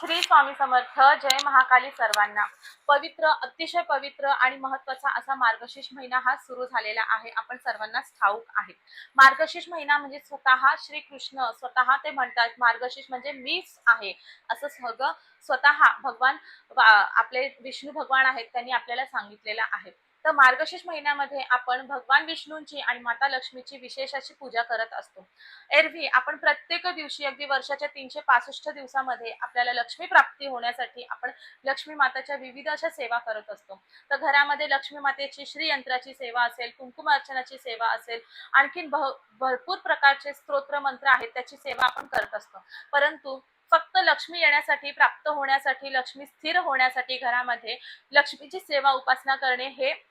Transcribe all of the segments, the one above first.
श्री स्वामी समर्थ जय महाकाली सर्वांना. पवित्र अतिशय पवित्र आणि महत्त्वाचा असा मार्गशीर्ष महिना हा सुरू झालेला आहे. आपण सर्वांनाच ठाऊक आहे. मार्गशीर्ष महिना म्हणजे स्वतः श्री कृष्ण स्वतः ते म्हणतात मार्गशीर्ष म्हणजे मीच आहे. असं सगळं स्वतः भगवान वा- आपले विष्णू भगवान आहेत त्यांनी आपल्याला सांगितलेलं आहे. तर मार्गशीर्ष महिन्यामध्ये आपण भगवान विष्णूंची आणि माता लक्ष्मीची विशेष अशी पूजा करत असतो. एरवी आपण प्रत्येक दिवशी अगदी वर्षाच्या तीनशे पासष्ट दिवसामध्ये आपल्याला लक्ष्मी प्राप्ती होण्यासाठी आपण लक्ष्मी माताच्या विविध अशा सेवा करत असतो. तर घरामध्ये लक्ष्मी मातेची श्रीयंत्राची सेवा असेल कुंकुम अर्चनाची सेवा असेल आणखीन भ- भरपूर प्रकारचे स्तोत्र मंत्र आहेत त्याची सेवा आपण करत असतो. परंतु फक्त लक्ष्मी येण्यासाठी प्राप्त होण्यासाठी लक्ष्मी स्थिर होण्यासाठी घरामध्ये लक्ष्मीची सेवा उपासना करणे हे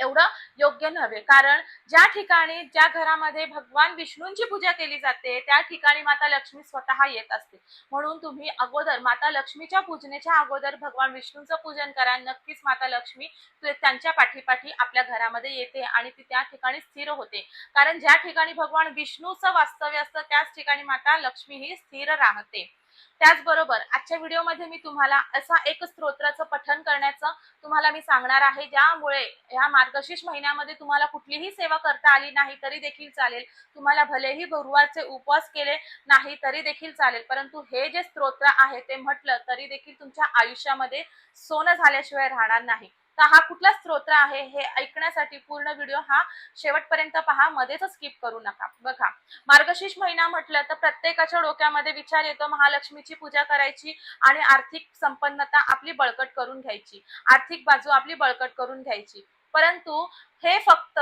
एवढं योग्य नव्हे. कारण ज्या ठिकाणी ज्या घरामध्ये भगवान विष्णूंची पूजा केली जाते त्या ठिकाणी माता लक्ष्मी स्वतः येत असते. म्हणून तुम्ही अगोदर माता लक्ष्मीच्या पूजनेच्या अगोदर भगवान विष्णूंचं पूजन करा. नक्कीच माता लक्ष्मी त्यांच्या पाठीपाठी आपल्या घरामध्ये येते आणि ती त्या ठिकाणी स्थिर होते. कारण ज्या ठिकाणी भगवान विष्णूचं वास्तव्य असतं त्याच ठिकाणी माता लक्ष्मी ही स्थिर राहते. त्याचबरोबर आजच्या व्हिडिओमध्ये मी तुम्हाला असा एक स्तोत्राचं पठन करण्याचं तुम्हाला मी सांगणार आहे. ज्यामुळे या मार्गशीर्ष महिन्यामध्ये तुम्हाला कुठलीही सेवा करता आली नाही तरी देखील चालेल. तुम्हाला भलेही गुरुवारचे उपवास केले नाही तरी देखील चालेल. परंतु हे जे स्तोत्र आहे ते म्हटलं तरी देखील तुमच्या आयुष्यामध्ये सोनं झाल्याशिवाय राहणार नाही. तर हा कुठला स्त्रोत्र आहे हे ऐकण्यासाठी पूर्ण व्हिडिओ हा शेवटपर्यंत पहा. मध्येच स्किप करू नका. बघा. मार्गशीर्ष महिना म्हटलं तर प्रत्येकाच्या डोक्यामध्ये विचार येतो महालक्ष्मीची पूजा करायची आणि आर्थिक संपन्नता आपली बळकट करून घ्यायची. आर्थिक बाजू आपली बळकट करून घ्यायची. परंतु हे फक्त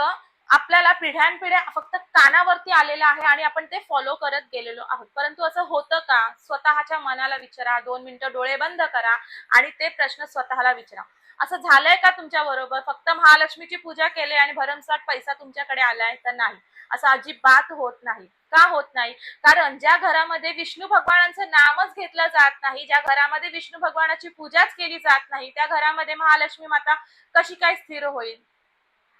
आपल्याला पिढ्यानपिढ्या फक्त कानावरती आलेलं आहे आणि आपण ते फॉलो करत गेलेलो आहोत. परंतु असं होतं का? स्वतःच्या मनाला विचारा. दोन मिनिटं डोळे बंद करा आणि ते प्रश्न स्वतःला विचारा. असं झालंय का तुमच्या बरोबर? फक्त महालक्ष्मीची पूजा केली आणि भरमसाठ पैसा तुमच्याकडे आलाय तर नाही. असं अजिबात होत नाही. का होत नाही? कारण ज्या घरामध्ये विष्णू भगवानांचं नामच घेतलं जात नाही ज्या घरामध्ये विष्णू भगवानाची पूजाच केली जात नाही त्या घरामध्ये महालक्ष्मी माता कशी काय स्थिर होईल?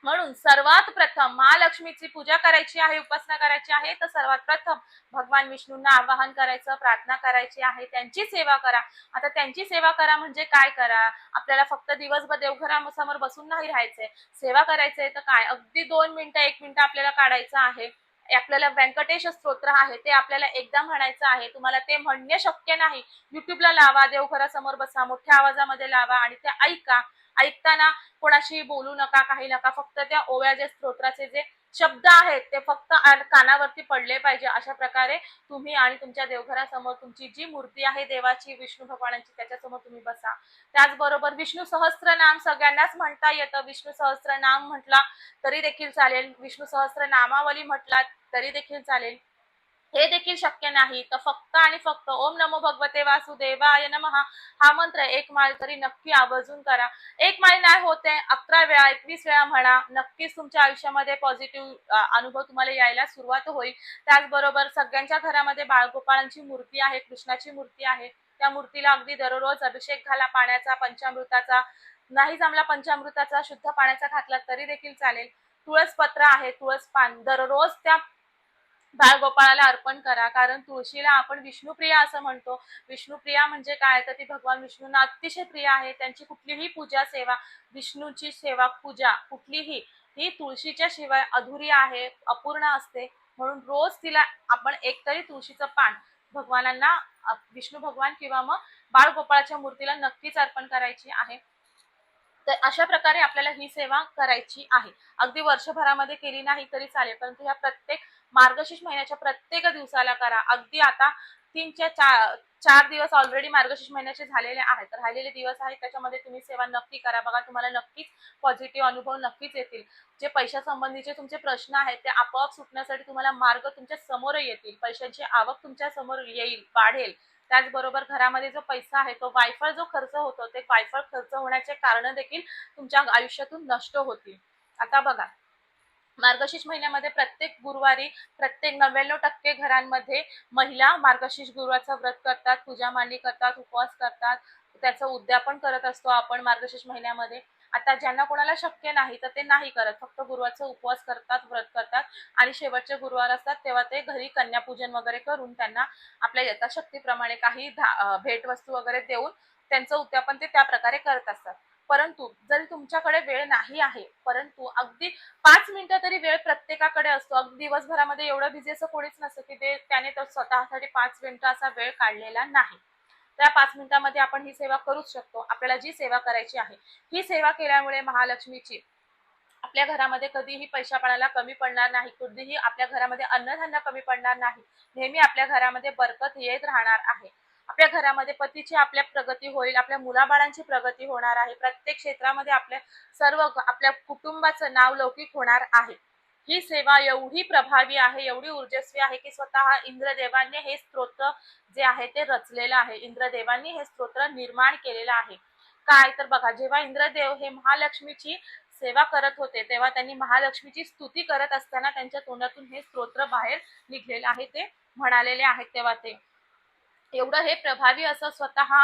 म्हणून सर्वात प्रथम महालक्ष्मीची पूजा करायची आहे उपासना करायची आहे तर सर्वात प्रथम भगवान विष्णूंना आवाहन करायचं प्रार्थना करायची आहे त्यांची सेवा करा. आता त्यांची सेवा करा म्हणजे काय करा? आपल्याला फक्त दिवसभर देवघरासमोर बसून नाही राहायचंय. सेवा करायचंय तर काय? अगदी दोन मिनिटं एक मिनिटं आपल्याला काढायचं आहे. आपल्याला व्यंकटेश स्तोत्र आहे ते आपल्याला एकदा म्हणायचं आहे. तुम्हाला ते म्हणणे शक्य नाही. युट्यूबला लावा देवघरासमोर बसा मोठ्या आवाजामध्ये लावा आणि ते ऐका. ऐकताना कोणाशी बोलू नका काही नका. फक्त त्या ओव्या जे स्तोत्राचे जे शब्द आहेत ते फक्त कानावरती पडले पाहिजे. अशा प्रकारे तुम्ही आणि तुमच्या देवघरासमोर तुमची जी मूर्ती आहे देवाची विष्णू भगवानांची त्याच्यासमोर तुम्ही बसा. त्याचबरोबर विष्णू सहस्र नाम सगळ्यांनाच म्हणता येतं. विष्णू सहस्र नाम म्हटला तरी देखील चालेल. विष्णू सहस्र नामावली म्हटला तरी देखील चालेल. हे देखील शक्य नाही. तर फक्त आणि फक्त ओम नमो भगवते वासुदेवाय नमः. हा मंत्र एक माळ तरी नक्की आवर्जून करा. एक माळ नाही होते अकरा वेळा एकवीस वेळा म्हणा. नक्कीच तुमच्या आयुष्यामध्ये पॉझिटिव्ह अनुभव तुम्हाला यायला सुरुवात होईल. त्याचबरोबर सगळ्यांच्या घरामध्ये बाळगोपाळांची मूर्ती आहे कृष्णाची मूर्ती आहे. त्या मूर्तीला अगदी दररोज अभिषेक घाला पाण्याचा पंचामृताचा. नाही जमला पंचामृताचा शुद्ध पाण्याचा घातला तरी देखील चालेल. तुळस पत्र आहे तुळस पान. दररोज त्या बाळगोपाळाला अर्पण करा. कारण तुळशीला आपण विष्णुप्रिया असं म्हणतो. विष्णुप्रिया म्हणजे काय? तर ती भगवान विष्णूंना अतिशय प्रिय आहे. त्यांची कुठलीही पूजा सेवा विष्णूची सेवा पूजा कुठलीही ही तुळशीच्या शिवाय अधुरी आहे अपूर्ण असते. म्हणून रोज तिला आपण एकतरी तुळशीचं पान भगवानांना विष्णू भगवान किंवा मग बाळगोपाळाच्या मूर्तीला नक्कीच अर्पण करायची आहे. तर अशा प्रकारे आपल्याला ही सेवा करायची आहे. अगदी वर्षभरामध्ये केली नाही तरी चालेल. परंतु ह्या प्रत्येक मार्गशीर्ष महिन्याच्या प्रत्येक दिवसाला करा. अगदी आता तीनच्या चार चार दिवस ऑलरेडी मार्गशीर्ष महिन्याचे झालेले आहेत. राहिलेले दिवस आहेत त्याच्यामध्ये तुम्ही सेवा नक्की करा. बघा तुम्हाला नक्कीच पॉझिटिव्ह अनुभव नक्कीच येतील. जे पैशासंबंधीचे तुमचे प्रश्न आहेत ते आपोआप सुटण्यासाठी तुम्हाला मार्ग तुमच्यासमोर येतील. पैशांची आवक तुमच्यासमोर येईल वाढेल. त्याचबरोबर घरामध्ये जो पैसा आहे तो वायफळ जो खर्च होतो ते वायफळ खर्च होण्याचे कारण देखील तुमच्या आयुष्यातून नष्ट होतील. आता बघा मार्गशीर्ष महिन्यामध्ये प्रत्येक गुरुवारी प्रत्येक नव्याण्णव टक्के घरांमध्ये महिला मार्गशीर्ष गुरुवारचं व्रत करतात पूजा मांडणी करतात उपवास करतात. त्याचं उद्यापन करत असतो आपण मार्गशीर्ष महिन्यामध्ये. आता ज्यांना कोणाला शक्य नाही तर ते नाही करत. फक्त गुरुवारचा उपवास करतात व्रत करतात आणि शेवटचे गुरुवार असतात तेव्हा ते घरी कन्यापूजन वगैरे करून त्यांना आपल्या यथाशक्तीप्रमाणे काही धा- भेटवस्तू वगैरे देऊन त्यांचं उद्यापन ते त्या प्रकारे करत असतात. परंतु जरी तुमच्याकडे वेळ नाही आहे परंतु अगदी पाच मिनिटं तरी वेळ प्रत्येकाकडे असतो. अगदी दिवसभरामध्ये एवढं बिझी असं कोणीच नसतं की ते त्याने तर स्वतःसाठी पाच मिनिटं असा वेळ काढलेला नाही. त्या पाच मिनिटांमध्ये आपण ही सेवा करूच शकतो. आपल्याला जी सेवा करायची आहे ही सेवा केल्यामुळे महालक्ष्मीची आपल्या घरामध्ये कधीही पैशा पाण्याला कमी पडणार नाही कधीही आपल्या घरामध्ये अन्नधान्य कमी पडणार नाही. नेहमी आपल्या घरामध्ये बरकत येत राहणार आहे. आपल्या घरामध्ये पतीची आपल्या प्रगती होईल आपल्या मुलाबाळांची प्रगती होणार आहे. प्रत्येक क्षेत्रामध्ये आपल्या सर्व आपल्या कुटुंबाचं नाव लौकिक होणार आहे. ही सेवा एवढी प्रभावी आहे एवढी ऊर्जस्वी आहे की स्वतः इंद्रदेवांनी हे स्तोत्र जे आहे ते रचलेलं आहे. इंद्रदेवांनी हे स्तोत्र निर्माण केलेलं आहे. काय? तर बघा जेव्हा इंद्रदेव हे महालक्ष्मीची सेवा करत होते तेव्हा त्यांनी महालक्ष्मीची स्तुती करत असताना त्यांच्या तोंडातून हे स्तोत्र बाहेर निघलेलं आहे ते म्हणालेले आहेत तेव्हा ते. एवढं हे प्रभावी असं स्वतः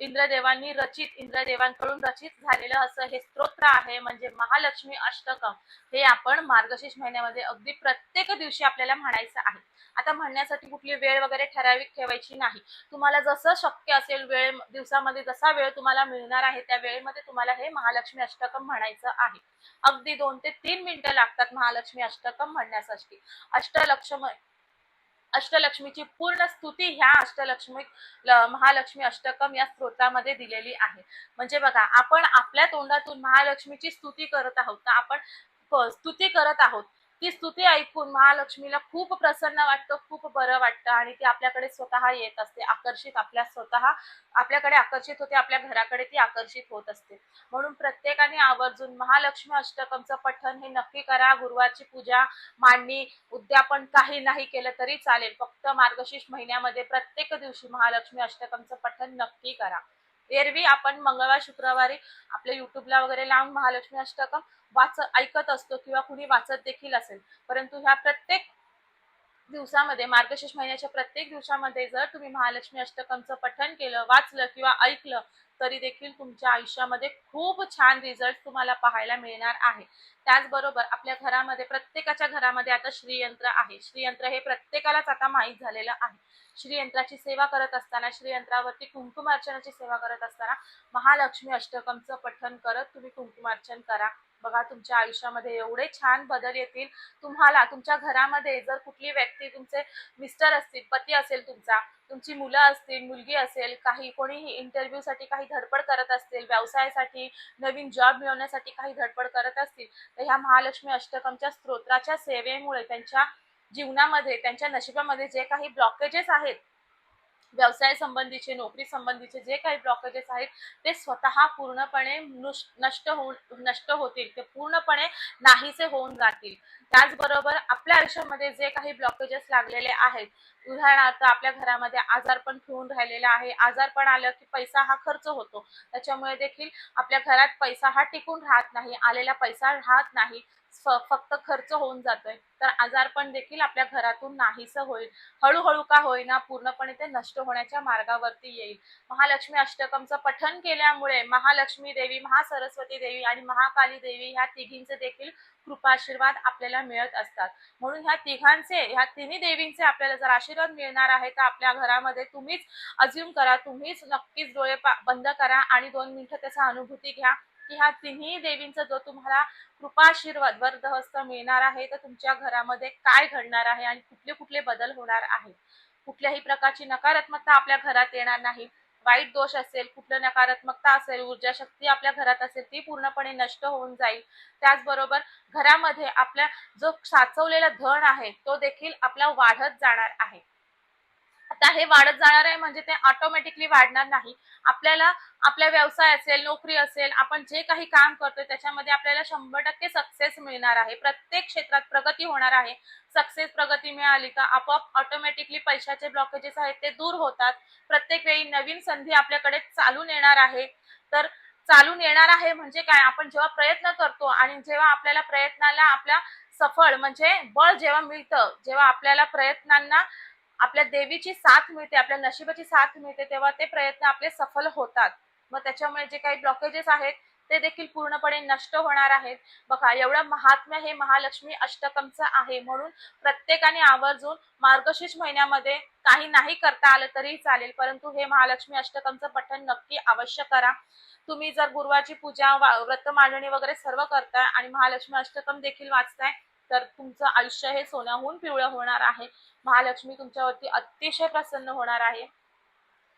इंद्रदेवांनी रचित इंद्रदेवांकडून रचित झालेलं असं हे स्तोत्र आहे म्हणजे महालक्ष्मी अष्टकम हे आपण मार्गशीर्ष महिन्यामध्ये अगदी प्रत्येक दिवशी आपल्याला म्हणायचं आहे. आता म्हणण्यासाठी कुठली वेळ वगैरे ठराविक ठेवायची नाही. तुम्हाला जसं शक्य असेल वेळ दिवसामध्ये जसा वेळ तुम्हाला मिळणार आहे त्या वेळेमध्ये तुम्हाला हे महालक्ष्मी अष्टकम म्हणायचं आहे. अगदी दोन ते तीन मिनिटं लागतात महालक्ष्मी अष्टकम म्हणण्यासाठी. अष्टलक्ष्म अष्टलक्ष्मीची पूर्ण स्तुती ह्या अष्टलक्ष्मी महालक्ष्मी अष्टकम या स्तोत्रामध्ये दिलेली आहे. म्हणजे बघा आपण आपल्या तोंडातून महालक्ष्मीची स्तुती करत आहोत तर आपण स्तुती करत आहोत. ती स्तुती ऐकून महालक्ष्मीला खूप प्रसन्न वाटतं खूप बरं वाटतं आणि ती आपल्याकडे स्वतः येत असते आकर्षित आपल्या स्वतः आपल्याकडे आकर्षित होते आपल्या घराकडे ती आकर्षित होत असते. म्हणून प्रत्येकाने आवर्जून महालक्ष्मी अष्टकमचं पठण हे नक्की करा गुरुवारची पूजा मांडणी उद्यापन काही नाही केलं तरी चालेल फक्त मार्गशीर्ष महिन्यामध्ये प्रत्येक दिवशी महालक्ष्मी अष्टकमचं पठण नक्की करा. एरवी आपण मंगळवार शुक्रवारी आपल्या युट्यूबला वगैरे लावून महालक्ष्मी अष्टकम वाच ऐकत असतो किंवा कुणी वाचत देखील असेल. परंतु ह्या प्रत्येक दिवसामध्ये मार्गशीर्ष महिन्याच्या प्रत्येक दिवसामध्ये जर तुम्ही महालक्ष्मी अष्टकमचं पठण केलं वाचलं किंवा ऐकलं तरी देखील तुमच्या आयुष्यामध्ये खूप छान रिझल्ट तुम्हाला पाहायला मिळणार आहे. त्याचबरोबर आपल्या घरामध्ये प्रत्येकाच्या घरामध्ये आता श्रीयंत्र आहे. श्रीयंत्र हे प्रत्येकालाच आता माहीत झालेलं आहे. श्रीयंत्राची सेवा करत असताना श्रीयंत्रावरती कुंकुमार्चनाची सेवा करत असताना महालक्ष्मी अष्टकमचं पठन करत तुम्ही कुंकुमार्चन करा. बघा तुमच्या आयुष्यामध्ये एवढे छान बदल येतील. तुम्हाला तुमच्या घरामध्ये जर कुठली व्यक्ती तुमचे मिस्टर असतील पती असेल तुमचा तुमची मुलं असतील मुलगी असेल काही कोणीही इंटरव्ह्यूसाठी काही धडपड करत असतील व्यवसायासाठी नवीन जॉब मिळवण्यासाठी काही धडपड करत असतील तर ह्या महालक्ष्मी अष्टकमच्या स्तोत्राच्या सेवेमुळे त्यांच्या जीवनामध्ये त्यांच्या नशिबामध्ये जे काही ब्लॉकेजेस आहेत व्यवसाय संबंधीचे नोकरी संबंधीचे जे काही ब्लॉकेजेस आहेत ते स्वतः पूर्णपणे नष्ट होऊन नष्ट होतील. ते पूर्णपणे नाहीसे होऊन जातील. त्याचबरोबर आपल्या आयुष्यामध्ये जे काही ब्लॉकेजेस लागलेले आहेत उदाहरणार्थ आपल्या घरामध्ये आजारपण ठेवून राहिलेला आहे. आजारपण आलं की पैसा हा खर्च होतो. त्याच्यामुळे देखील आपल्या घरात पैसा हा टिकून राहत नाही आलेला पैसा राहत नाही. फक्त खर्च होऊन जातोय. तर आजारपण देखील आपल्या घरातून नाहीसं होईल. हळूहळू का होईना पूर्णपणे ते नष्ट होण्याच्या मार्गावरती येईल. महालक्ष्मी अष्टकमचं पठन केल्यामुळे महालक्ष्मी देवी महासरस्वती देवी आणि महाकाली देवी ह्या तिघींचे देखील कृपाशीर्वाद आपल्याला मिळत असतात. म्हणून ह्या तिघांचे ह्या तिन्ही देवींचे आपल्याला जर आशीर्वाद मिळणार आहे तर आपल्या घरामध्ये तुम्हीच अज्युम करा. तुम्हीच नक्कीच डोळे बंद करा आणि दोन मिनिटं त्याचा अनुभूती घ्या. की ह्या तिन्ही देवींचा जो तुम्हाला कृपाशीर्वाद वरदहस्त मिळणार आहे तर तुमच्या घरामध्ये काय घडणार आहे आणि कुठले कुठले बदल होणार आहे कुठल्याही प्रकारची नकारात्मकता आपल्या घरात येणार नाही. वाईट दोष असेल कुठलं नकारात्मकता असेल ऊर्जा शक्ती आपल्या घरात असेल ती पूर्णपणे नष्ट होऊन जाईल. त्याचबरोबर घरामध्ये आपल्या जो साचवलेला धन आहे तो देखील आपला वाढत जाणार आहे. आता हे वाढत जाणार आहे म्हणजे ते ऑटोमॅटिकली वाढणार नाही. आपल्याला आपला व्यवसाय असेल नोकरी असेल आपण जे काही काम करतोय त्याच्यामध्ये आपल्याला शंभर टक्के सक्सेस मिळणार आहे. प्रत्येक क्षेत्रात प्रगती होणार आहे. सक्सेस प्रगती मिळाली का आपोआप ऑटोमॅटिकली पैशाचे ब्लॉकेजेस आहेत ते दूर होतात. प्रत्येक वेळी नवीन संधी आपल्याकडे चालून येणार आहे. तर चालून येणार आहे म्हणजे काय? आपण जेव्हा प्रयत्न करतो आणि जेव्हा आपल्याला प्रयत्नाला आपल्या सफळ म्हणजे बळ जेव्हा मिळतं जेव्हा आपल्याला प्रयत्नांना आपल्या देवीची साथ मिळते आपल्या नशिबाची साथ मिळते तेव्हा ते प्रयत्न आपले सफल होतात. मग त्याच्यामुळे जे काही ब्लॉकेजेस आहेत ते देखील पूर्णपणे नष्ट होणार आहेत. बघा एवढं महात्म्य हे महालक्ष्मी अष्टकमचं आहे. म्हणून प्रत्येकाने आवर्जून मार्गशीर्ष महिन्यामध्ये काही नाही करता आलं तरी चालेल. परंतु हे महालक्ष्मी अष्टकमचं पठण नक्की अवश्य करा. तुम्ही जर गुरुवारची पूजा वा- व्रत मांडणी वगैरे सर्व करताय आणि महालक्ष्मी अष्टकम देखील वाचताय तर तुमचं आयुष्य हे सोन्याहून पिवळं होणार आहे. महालक्ष्मी तुमच्यावरती अतिशय प्रसन्न होणार आहे.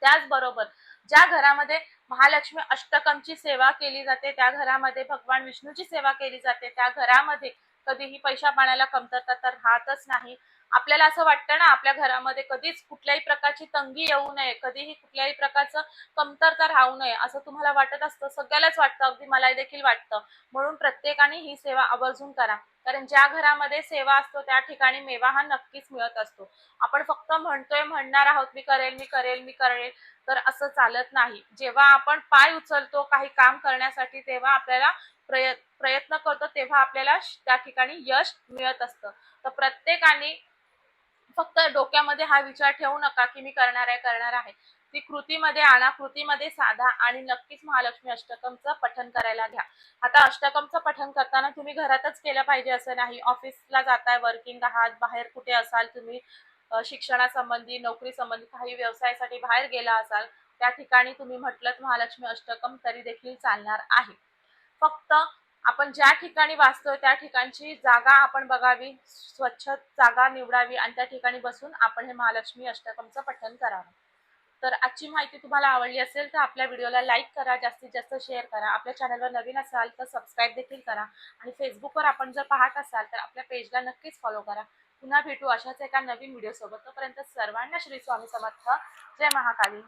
त्याचबरोबर ज्या घरामध्ये महालक्ष्मी अष्टकमची सेवा केली जाते त्या घरामध्ये भगवान विष्णूची सेवा केली जाते त्या घरामध्ये कधीही पैशा पाण्याला कमतरता तर राहतच नाही. आपल्याला असं वाटतं ना आपल्या घरामध्ये कधीच कुठल्याही प्रकारची तंगी येऊ नये कधीही कुठल्याही प्रकारचं कमतरता राहू नये असं तुम्हाला वाटत असतं? सगळ्यालाच वाटतं अगदी मला देखील वाटतं. म्हणून प्रत्येकाने ही सेवा आवर्जून करा. कारण ज्या घरामध्ये सेवा असतो त्या ठिकाणी मेवा हा नक्कीच मिळत असतो. आपण फक्त म्हणतोय म्हणणार आहोत मी करेल मी करेल मी करेल तर असं चालत नाही. जेव्हा आपण पाय उचलतो काही काम करण्यासाठी तेव्हा आपल्याला प्रयत्न प्रयत्न करतो तेव्हा आपल्याला त्या ठिकाणी यश मिळत असतं. तर प्रत्येकाने फक्त डोक्यामध्ये हा विचार ठेवू नका की मी करणार आहे करणार आहे. ती कृतीमध्ये आणा कृतीमध्ये साधा आणि नक्कीच महालक्ष्मी अष्टकमचं पठन करायला घ्या. आता अष्टकमचं पठन करताना तुम्ही घरातच केलं पाहिजे असं नाही. ऑफिसला जाताय वर्किंग आहात बाहेर कुठे असाल तुम्ही शिक्षणासंबंधी नोकरी संबंधी काही व्यवसायासाठी बाहेर गेला असाल त्या ठिकाणी तुम्ही म्हटलं महालक्ष्मी अष्टकम तरी देखील चालणार आहे. फक्त आपण ज्या ठिकाणी वाचतोय त्या ठिकाणची जागा आपण बघावी स्वच्छ जागा निवडावी आणि त्या ठिकाणी बसून आपण हे महालक्ष्मी अष्टकमचं पठण करावं. तर आजची माहिती तुम्हाला आवडली असेल तर आपल्या व्हिडिओला लाईक करा जास्तीत जास्त शेअर करा. आपल्या चॅनलवर नवीन असाल तर सबस्क्राईब देखील करा. आणि फेसबुकवर आपण जर पाहत असाल तर आपल्या पेजला नक्कीच फॉलो करा. पुन्हा भेटू अशाच एका नवीन व्हिडिओ सोबत तोपर्यंत सर्वांना श्री स्वामी समर्थ. जय महाकाली.